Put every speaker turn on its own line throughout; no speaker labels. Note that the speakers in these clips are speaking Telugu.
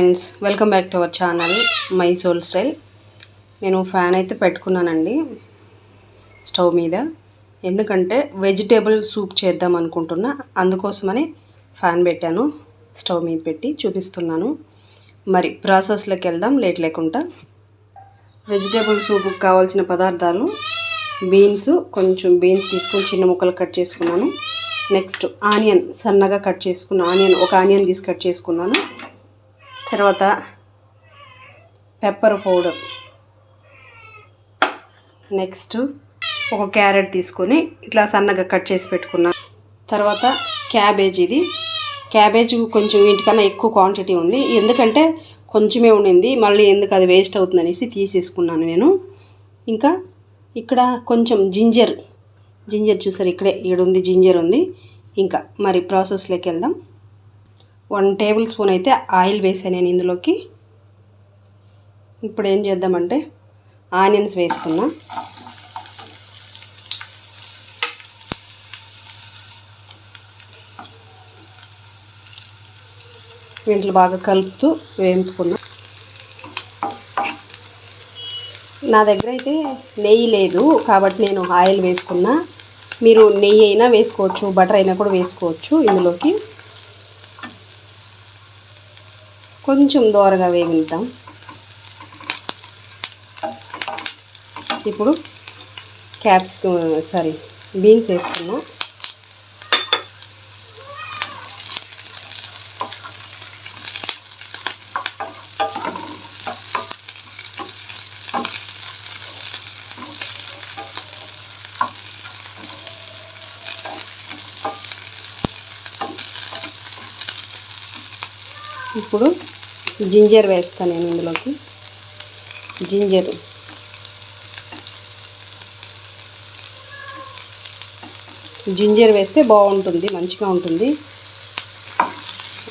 Friends welcome back to our channel my soul style. నేను ఫ్యాన్ అయితే పెట్టుకున్నానండి స్టవ్ మీద. ఎందుకంటే వెజిటేబుల్ సూప్ చేద్దాం అనుకుంటున్నా అందుకోసమని ఫ్యాన్ పెట్టాను స్టవ్ మీద పెట్టి చూపిస్తున్నాను. మరి ప్రాసెస్లోకి వెళ్దాం లేట్ లేకుండా. వెజిటేబుల్ సూప్కి కావాల్సిన పదార్థాలు బీన్స్ కొంచెం బీన్స్ తీసుకొని చిన్న ముక్కలు కట్ చేసుకున్నాను. నెక్స్ట్ ఆనియన్ సన్నగా కట్ చేసుకున్న ఆనియన్ ఒక ఆనియన్ తీసి కట్ చేసుకున్నాను. తర్వాత పెప్పర్ పౌడర్ నెక్స్ట్ ఒక క్యారెట్ తీసుకొని ఇట్లా సన్నగా కట్ చేసి పెట్టుకున్నాను తర్వాత క్యాబేజ్ ఇది. క్యాబేజ్ కొంచెం వీటికన్నా ఎక్కువ క్వాంటిటీ ఉంది. ఎందుకంటే కొంచెమే ఉండింది. మళ్ళీ ఎందుకు అది వేస్ట్ అవుతుంది అనేసి తీసేసుకున్నాను నేను. ఇంకా ఇక్కడ కొంచెం జింజర్ జింజర్ చూసారు ఇక్కడే ఈడుంది జింజర్ ఉంది. ఇంకా మరి ప్రాసెస్లోకి వెళ్దాం. వన్ టేబుల్ స్పూన్ అయితే ఆయిల్ వేసాను నేను ఇందులోకి. ఇప్పుడు ఏం చేద్దామంటే ఆనియన్స్ వేస్తున్నా. వీటిలో బాగా కలుపుతూ వేయించుకున్నా నా దగ్గర అయితే నెయ్యి లేదు కాబట్టి నేను ఆయిల్ వేసుకున్నా. మీరు నెయ్యి అయినా వేసుకోవచ్చు బటర్ అయినా కూడా వేసుకోవచ్చు ఇందులోకి. కొంచెం దోరగా వేగిద్దాం ఇప్పుడు క్యాప్సికమ్ సారీ బీన్స్ వేసుకున్నాం ఇప్పుడు జింజర్ వేస్తాను నేను ఇందులోకి. జింజర్. జింజర్ వేస్తే బాగుంటుంది మంచిగా ఉంటుంది.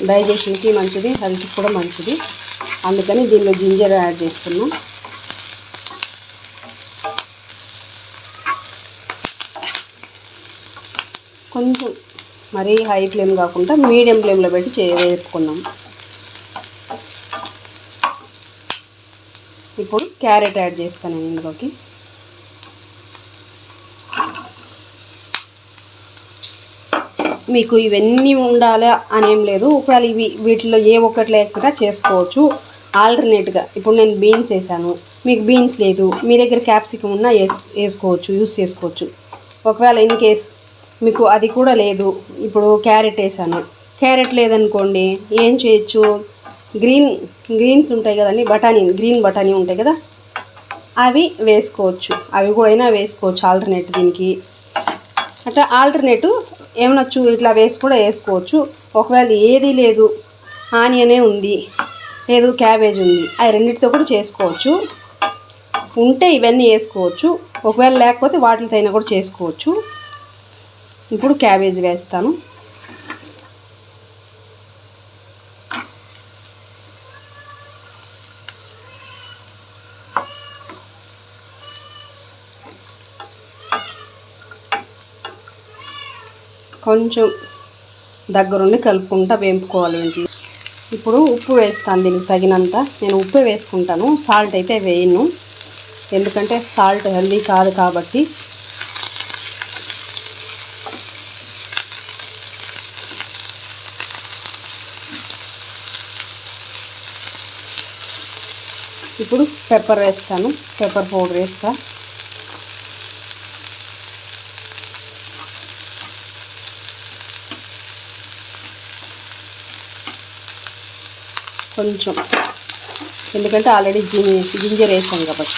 డైజెషన్కి మంచిది హెల్త్కి కూడా మంచిది. అందుకని దీనిలో జింజర్ యాడ్ చేస్తున్నాం. కొంచెం మరీ హై ఫ్లేమ్ కాకుండా మీడియం ఫ్లేమ్లో పెట్టి చే వేపుకున్నాం ఇప్పుడు క్యారెట్ యాడ్ చేస్తాను ఇందులోకి. మీకు ఇవన్నీ ఉండాలా అనేం లేదు. ఒకవేళ ఇవి వీటిలో ఏ ఒక్కటి లేకుండా చేసుకోవచ్చు. ఆల్టర్నేట్గా ఇప్పుడు నేను బీన్స్ వేసాను. మీకు బీన్స్ లేదు. మీ దగ్గర క్యాప్సికమ్ ఉన్నా వేస్ వేసుకోవచ్చు యూస్ చేసుకోవచ్చు. ఒకవేళ ఇన్ కేస్ మీకు అది కూడా లేదు. ఇప్పుడు క్యారెట్ వేసాను. క్యారెట్ లేదనుకోండి ఏం చేయొచ్చు? గ్రీన్ గ్రీన్స్ ఉంటాయి కదండి బఠానీ గ్రీన్ బఠానీ ఉంటాయి కదా? అవి వేసుకోవచ్చు. అవి కూడా అయినా వేసుకోవచ్చు ఆల్టర్నేట్ దీనికి. అట్లా ఆల్టర్నేట్ ఏమనొచ్చు ఇట్లా వేసి కూడా వేసుకోవచ్చు. ఒకవేళ ఏది లేదు ఆనియనే ఉంది లేదు క్యాబేజ్ ఉంది అవి రెండింటితో కూడా చేసుకోవచ్చు. ఉంటే ఇవన్నీ వేసుకోవచ్చు. ఒకవేళ లేకపోతే వాటితో అయినా కూడా చేసుకోవచ్చు. ఇప్పుడు క్యాబేజ్ వేస్తాను. కొంచెం దగ్గరుండి కలుపుకుంటా వేపుకోవాలి ఏంటి? ఇప్పుడు ఉప్పు వేస్తాను దీనికి తగినంత. నేను ఉప్పే వేసుకుంటాను. సాల్ట్ అయితే వేయను. ఎందుకంటే సాల్ట్ హెల్దీ కాదు కాబట్టి. ఇప్పుడు పెప్పర్ వేస్తాను. పెప్పర్ పౌడర్ వేస్తాను కొంచెం. ఎందుకంటే ఆల్రెడీ జింజర్ వేసాం కాబట్టి.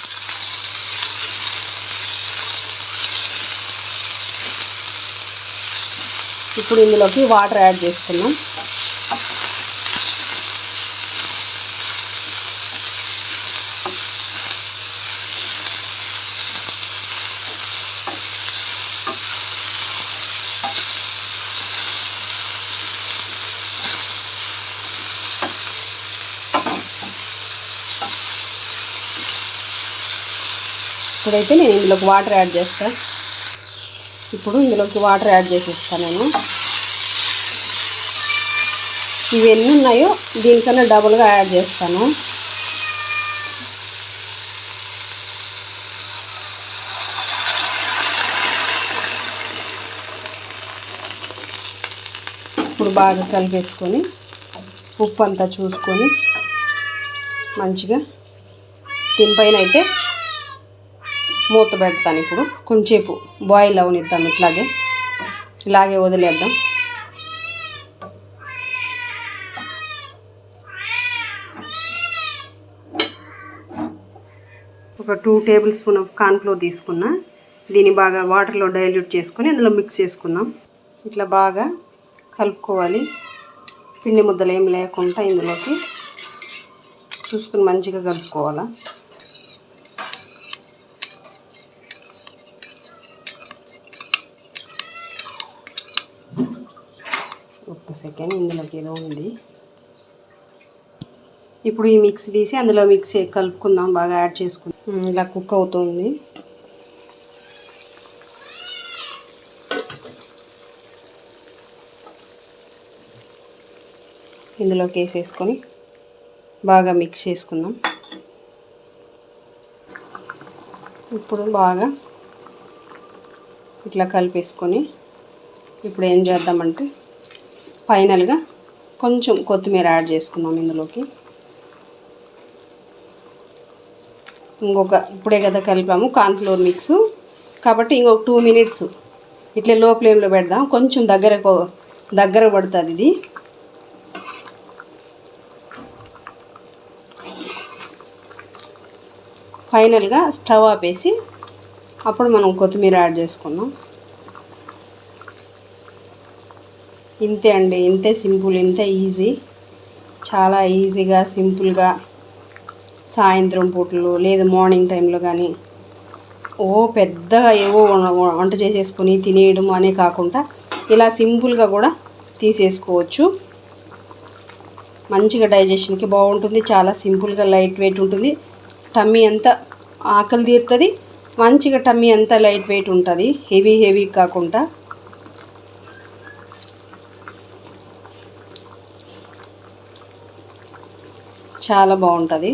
ఇప్పుడు ఇందులోకి వాటర్ యాడ్ చేసుకున్నాం ఇప్పుడైతే నేను ఇందులోకి వాటర్ యాడ్ చేస్తాను ఇప్పుడు ఇందులోకి వాటర్ యాడ్ చేసేస్తాను నేను. ఇవి ఎన్ని ఉన్నాయో దీనికన్నా డబుల్గా యాడ్ చేస్తాను. ఇప్పుడు బాగా కలిపేసుకొని ఉప్పు అంతా చూసుకొని మంచిగా దీనిపైన అయితే మూత పెడతాను ఇప్పుడు. కొంచెంసేపు బాయిల్ అవనిద్దాం ఇట్లాగే. ఇలాగే వదిలేద్దాం. ఒక two table spoon of cornflour తీసుకున్నా. దీన్ని బాగా వాటర్లో డైల్యూట్ చేసుకొని అందులో మిక్స్ చేసుకుందాం. ఇట్లా బాగా కలుపుకోవాలి. పిండి ముద్దలు ఏం లేకుండా ఇందులోకి చూసుకుని మంచిగా కలుపుకోవాలా. పెట్టాను ఇందులోకి ఏదో ఉంది. ఇప్పుడు ఈ మిక్స్ తీసి అందులో మిక్స్ కలుపుకుందాం బాగా యాడ్ చేసుకుందాం. ఇలా కుక్ అవుతుంది. ఇందులోకి వేసేసుకొని బాగా మిక్స్ చేసుకుందాం. ఇప్పుడు బాగా ఇట్లా కలిపేసుకొని ఇప్పుడు ఏం చేద్దామంటే ఫైనల్గా కొంచెం కొత్తిమీర యాడ్ చేసుకున్నాం ఇందులోకి. ఇంకొక ఇప్పుడే కదా కలిపాము కార్న్ఫ్లోర్ మిక్స్. కాబట్టి ఇంకొక టూ మినిట్స్ ఇట్లా లో ఫ్లేమ్లో పెడదాం. కొంచెం దగ్గర దగ్గర పడుతుంది ఇది. ఫైనల్గా స్టవ్ ఆపేసి అప్పుడు మనం కొత్తిమీర యాడ్ చేసుకున్నాం ఇంతే అండి ఇంతే సింపుల్ ఇంతే ఈజీ. చాలా ఈజీగా సింపుల్గా సాయంత్రం పూటలు లేదు మార్నింగ్ టైంలో కానీ ఓ పెద్దగా ఏవో వంట చేసేసుకొని తినేయడం అనే కాకుండా ఇలా సింపుల్గా కూడా తీసేసుకోవచ్చు. మంచిగా డైజెషన్కి బాగుంటుంది చాలా సింపుల్గా లైట్ వెయిట్ ఉంటుంది. టమ్మీ అంతా ఆకలి తీరుతుంది మంచిగా టమ్మీ అంతా లైట్ వెయిట్ ఉంటుంది హెవీ హెవీ కాకుండా. చాలా బాగుంటుంది.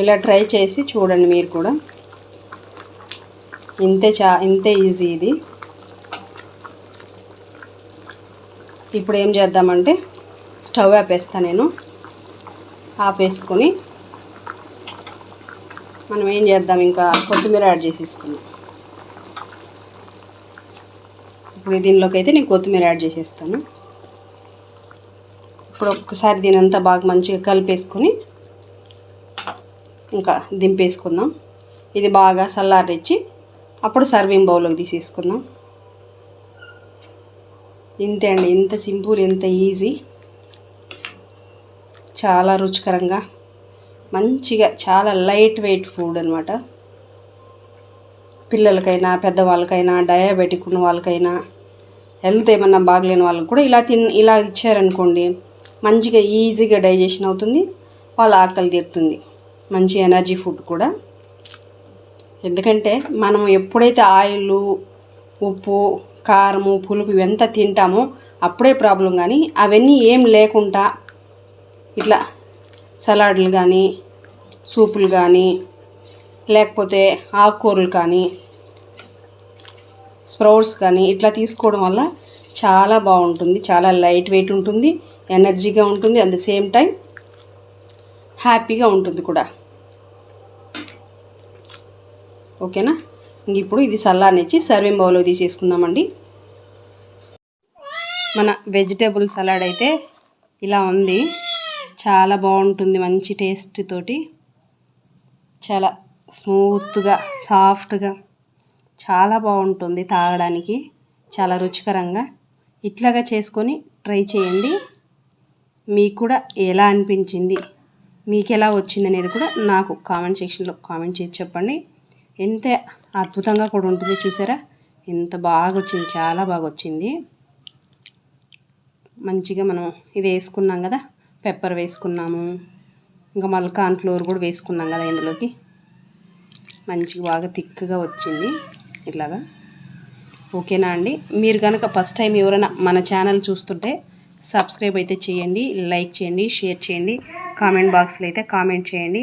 ఇలా ట్రై చేసి చూడండి మీరు కూడా. ఇంతే చా ఇంతే ఈజీ ఇది. ఇప్పుడు ఏం చేద్దామంటే స్టవ్ ఆపేస్తా నేను. ఆపేసుకొని మనం ఏం చేద్దాం? ఇంకా కొత్తిమీర యాడ్ చేసేసుకుందాం. ఇప్పుడు దీనిలోకి అయితే నేను కొత్తిమీర యాడ్ చేసేస్తాను. ఇప్పుడు ఒక్కసారి దీని అంతా బాగా మంచిగా కలిపేసుకొని ఇంకా దింపేసుకుందాం. ఇది బాగా చల్లారిచ్చి అప్పుడు సర్వింగ్ బౌల్లోకి తీసేసుకుందాం. ఇంతే అండి ఇంత సింపుల్ ఇంత ఈజీ చాలా రుచికరంగా మంచిగా చాలా లైట్ వెయిట్ ఫుడ్ అనమాట పిల్లలకైనా పెద్దవాళ్ళకైనా డయాబెటిక్ ఉన్న వాళ్ళకైనా హెల్త్ ఏమన్నా బాగలేని వాళ్ళకి కూడా ఇలా తిన్ ఇలా ఇచ్చారనుకోండి మంచిగా ఈజీగా డైజెషన్ అవుతుంది వాళ్ళ ఆకలి తీరుతుంది. మంచి ఎనర్జీ ఫుడ్ కూడా. ఎందుకంటే మనం ఎప్పుడైతే ఆయిల్ ఉప్పు కారము పులుపు ఇవంతా తింటామో అప్పుడే ప్రాబ్లం కానీ అవన్నీ ఏం లేకుండా ఇట్లా సలాడ్లు కానీ సూపులు కానీ లేకపోతే ఆకుకూరలు కానీ స్ప్రౌట్స్ కానీ ఇట్లా తీసుకోవడం వల్ల చాలా బాగుంటుంది చాలా లైట్ వెయిట్ ఉంటుంది. ఎనర్జీగా ఉంటుంది అట్ ద సేమ్ టైం హ్యాపీగా ఉంటుంది కూడా. ఓకేనా? ఇంక ఇప్పుడు ఇది చల్లారనిచ్చి సర్వింగ్ బౌల్లో తీసేసుకుందామండి. మన వెజిటేబుల్ సలాడ్ అయితే ఇలా ఉంది. చాలా బాగుంటుంది మంచి టేస్ట్ తోటి. చాలా స్మూత్గా సాఫ్ట్గా చాలా బాగుంటుంది తాగడానికి. చాలా రుచికరంగా. ఇట్లాగా చేసుకొని ట్రై చేయండి. మీకు కూడా ఎలా అనిపించింది? మీకు ఎలా వచ్చింది అనేది కూడా నాకు కామెంట్ సెక్షన్లో కామెంట్ చేసి చెప్పండి. ఎంత అద్భుతంగా కూడా ఉంటుంది చూసారా? ఎంత బాగా వచ్చింది చాలా బాగా వచ్చింది మంచిగా మనం ఇది వేసుకున్నాం కదా పెప్పర్ వేసుకున్నాము. ఇంకా మళ్ళీ ఫ్లోర్ కూడా వేసుకున్నాం కదా ఇందులోకి. మంచిగా బాగా థిక్గా వచ్చింది ఇట్లాగా ఓకేనా అండి? మీరు కనుక ఫస్ట్ టైం ఎవరైనా మన ఛానల్ చూస్తుంటే సబ్స్క్రైబ్ అయితే చేయండి లైక్ చేయండి షేర్ చేయండి కామెంట్ బాక్స్లో అయితే కామెంట్ చేయండి.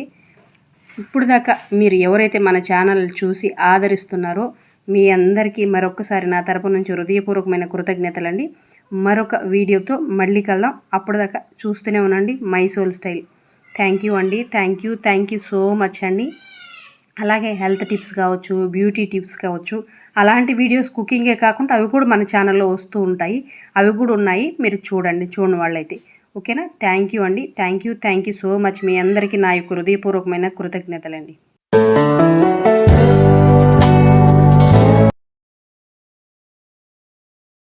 ఇప్పుడు దాకా మీరు ఎవరైతే మన ఛానల్ చూసి ఆదరిస్తున్నారో మీ అందరికీ మరొకసారి నా తరపు నుంచి హృదయపూర్వకమైన కృతజ్ఞతలండి. మరొక వీడియోతో మళ్ళీ కలదాం అప్పుడు దాకా చూస్తూనే ఉండండి my soul style. Thank you అండి thank you thank you so much అండి. అలాగే హెల్త్ టిప్స్ కావచ్చు బ్యూటీ టిప్స్ కావచ్చు అలాంటి వీడియోస్ కుకింగే కాకుండా అవి కూడా మన ఛానల్లో వస్తూ ఉంటాయి. అవి కూడా ఉన్నాయి. మీరు చూడండి చూడని వాళ్ళైతే. ఓకేనా? థ్యాంక్ యూ అండి. Thank you. Thank you so much. మీ అందరికీ నా యొక్క హృదయపూర్వకమైన కృతజ్ఞతలండి.